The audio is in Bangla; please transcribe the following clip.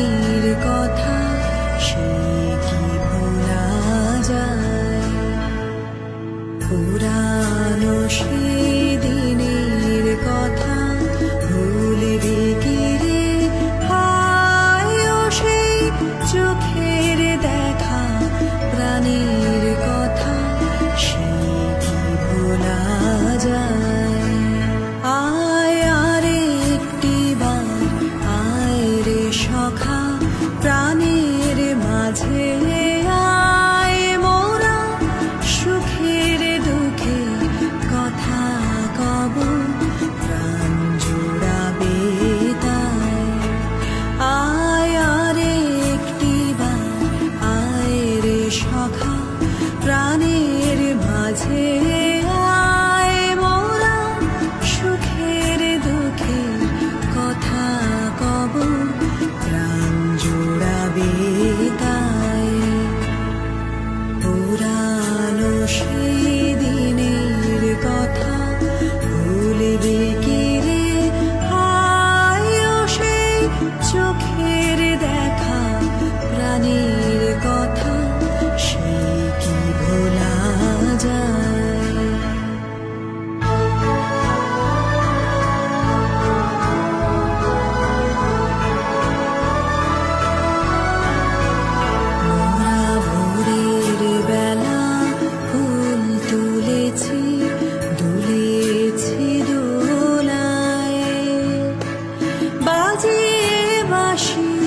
রাতের কথা সে কি যায়? পুরানো সে here. 是。দুলেছি দুলেছি দোলায়। বাজিয়ে বাসি